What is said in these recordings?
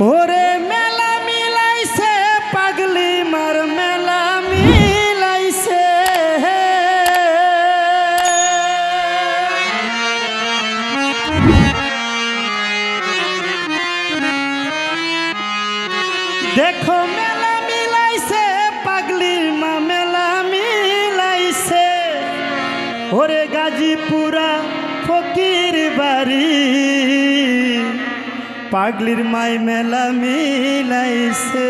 ওরে মেলা মিলাইছে, পাগলি মার মেলা মিলাইছে। দেখো মেলা মিলাইছে পাগলির মা মেলা মিলাইছে। ওরে গাজীপুরা ফকির বাড়ি। পাগলির মাই মেলা মিলাইছে।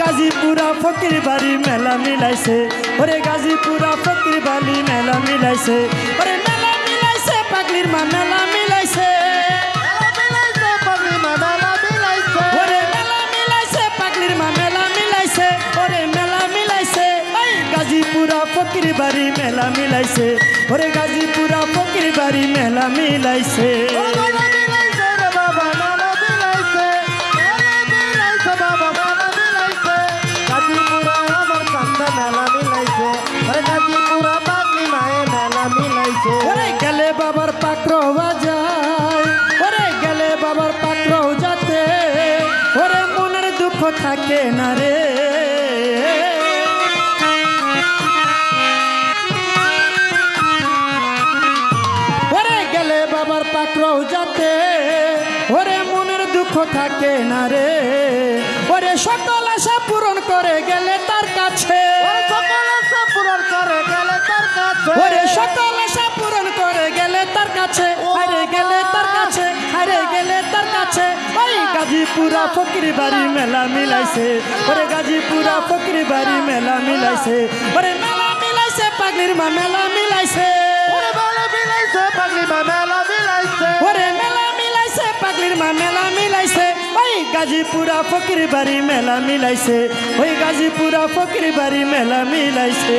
গাজীপুরা ফকির বাড়ি মেলা মিলাইছে। ওরে গাজীপুরা ফকির বাড়ি মেলা মিলাইছে। ওরে মেলা মিলাইছে পাগলির মা, মেলা বাড়ি মেলা মিলাইছে। ওরে গাজীপুরা ফকির বাড়ি মেলা মিলাইছে। ওরে গেলে বাবার পাকড় বাজায়। ওরে গেলে বাবার পাকড় যাতে। ওরে মনের দুঃখ থাকে না রে। বাবার পাকড় যাতে। ওরে মনের দুঃখ থাকে না রে। ওরে সকল আশা পূরণ করে গেলে তার কাছে। ওরে সকল আশা পূরণ করে গেলে তার কাছে। আরে গেলে তার কাছে। আরে গেলে তার কাছে ওই গাজীপুরা ফকির বাড়ি মেলা মিলাইছে। ওরে গাজীপুরা ফকির বাড়ি মেলা মিলাইছে। ওরে মেলা মিলাইছে পাগলির মা মেলা মিলাইছে। ওরে মেলা মিলাইছে পাগলির মা মেলা মিলাইছে। ওই গাজীপুরা ফকির বাড়ি মেলা মিলাইছে। ওই গাজীপুরা ফকির বাড়ি মেলা মিলাইছে।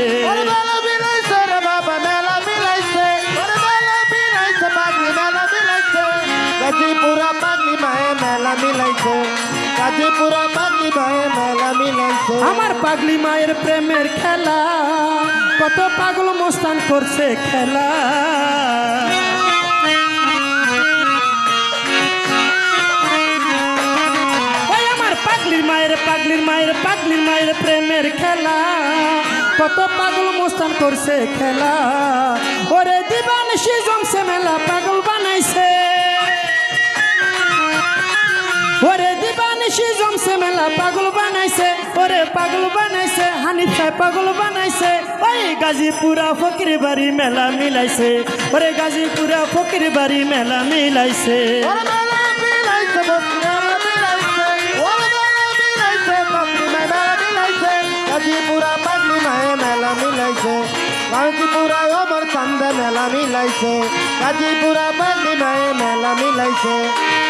গাজীপুরা পাগলি মায়ে মেলা মিলাইছে। গাজীপুরা পাগলি মায়ে মেলা মিলাইছে। আমার পাগলি মায়ের প্রেমের খেলা কত পাগল মোস্তান করছে খেলা। মায়ের পাগলির মায়ের প্রেমের খেলা। কত পাগল মোস্তান করছে খেলা। ওরে দিবান, সে জমছে মেলা, পাগল বানাইছে। ওরে দিবানিশি জমছে মেলা, পাগল বানাইছে। ওরে পাগল বানাইছে, হানিফ সাহেব পাগল বানাইছে। ওই গাজীপুরা ফকির বাড়ি মেলা মিলাইছে। ওরে গাজীপুরা ফকির বাড়ি মেলা মিলাইছে। মেলা মিলাইছে গাজীপুরা অমর চান্দে মেলা মিলাইছে। গাজীপুরা পাগলি মায়ে মেলা মিলাইছে।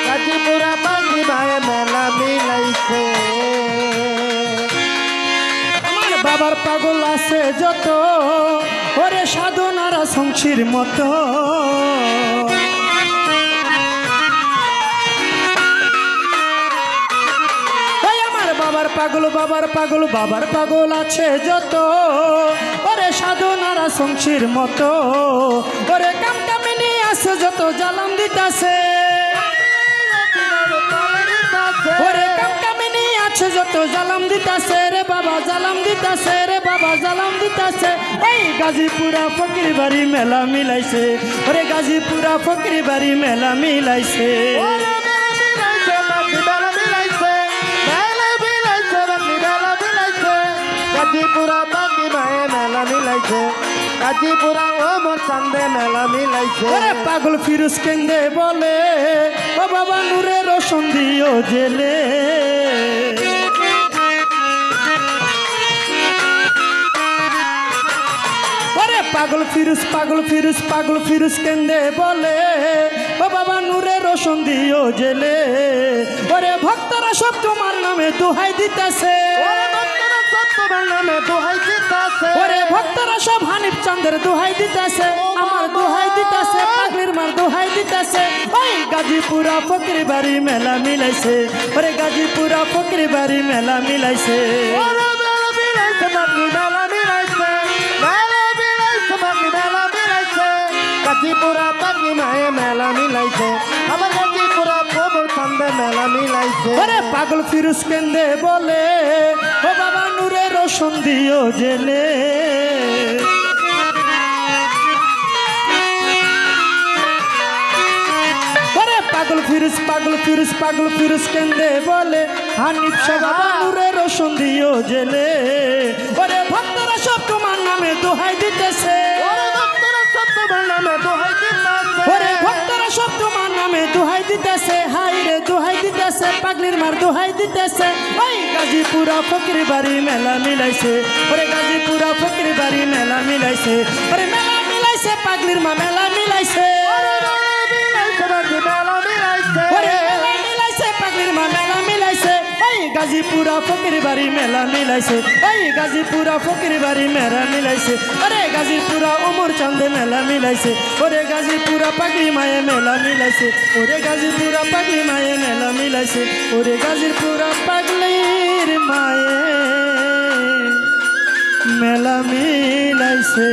গাজীপুরা পাগলি মায়ে মেলা মিলাইছে। আমার বাবার পাগল আছে যত, ওরে সাধনারা সংসির মতো। আমার বাবার পাগল বাবার পাগল বাবার পাগল আছে যত ওরে সাধনারা সংসির মতো। ওরে কাম কামিনী আছে যত জালাম দিতাছে। ওরে আছে যত জালাম দিতাছে রে বাবা জালাম দিতাছে রে বাবা জালাম দিতাছে। এই গাজীপুরা ফকির বাড়ি মেলা মিলাইছে। ওরে গাজীপুরা ফকির বাড়ি মেলা মিলাইছে। মেলা মিলাইছে গাজীপুরা অমর চান্দে মেলা মিলাইছে। পাগল ফিরুজ কেন্দে বলে ও বাবা নূরে রোশন দিও জেলে। পাগল ফিরুজ পাগল ফিরুজ পাগল ফিরুজ কেন্দে বলে ও বাবা নূরে রোশন দিও জেলে। ওরে ভক্তরা সব তোমার নামে দোহাই দিতেছে। সত্যবার নামে দোহাই দিতাছে। ওরে ভক্তরা সব হানিফ চন্দ্রের দোহাই দিতেছে। আমার দোহাই দিতেছে পাগলির মার দোহাই দিতেছে। ওই গাজীপুরা ফকির বাড়ি মেলা মিলাইছে। ওরে গাজীপুরা ফকির বাড়ি মেলা মিলাইছে। গাজীপুরা পাগলি মায়ে মেলা মিলাইছে। আবার গাজীপুরা কবর কান্দে মেলা মিলাইছে। ওরে পাগল ফিরুজ কেন্দে বলে রোশন দিও জেলে ওরে পাগল ফিরুজ পাগল ফিরুজ পাগল ফিরুজ কেন্দে বলে। হানিফ শাহ বাবা নূরে রোশন দিও জেলে ওরে ভক্তরা সব তোমার নামে দোহাই দিতেছে। ওরে ভক্তরা সব তোমার নামে দোহাই দিতেছে। ওরে ভক্তরা সব তোমার নামে দোহাই দিতেছে হাই রে দোহাই দিতেছে পাগলির মার দোহাই দিতেছে। ওই গাজীপুরা ফকির বাড়ি মেলা মিলাইছে ওরে গাজীপুরা ফকির বাড়ি মেলা মিলাইছে ওরে মেলা মিলাইছে পাগলির মা মেলা মিলাইছে। মেলা মিলাইছে। ওরে মেলা মিলাইছে পাগলির মা মেলা মিলাইছে। ওই গাজীপুরা ফকির মেলা মিলাইছে। ওই গাজীপুরা ফকির মেলা মিলাইছে। ওরে গাজীপুরা উমর চান্দে মেলা মিলাইছে। ওরে গাজীপুরা পাগলি মায়ে মেলা মিলাইছে। ওরে গাজীপুরা পাগলি মায়ে মেলা মিলাইছে। ওরে গাজীপুরা পাগলির মায়ে মেলা মিলাইছে।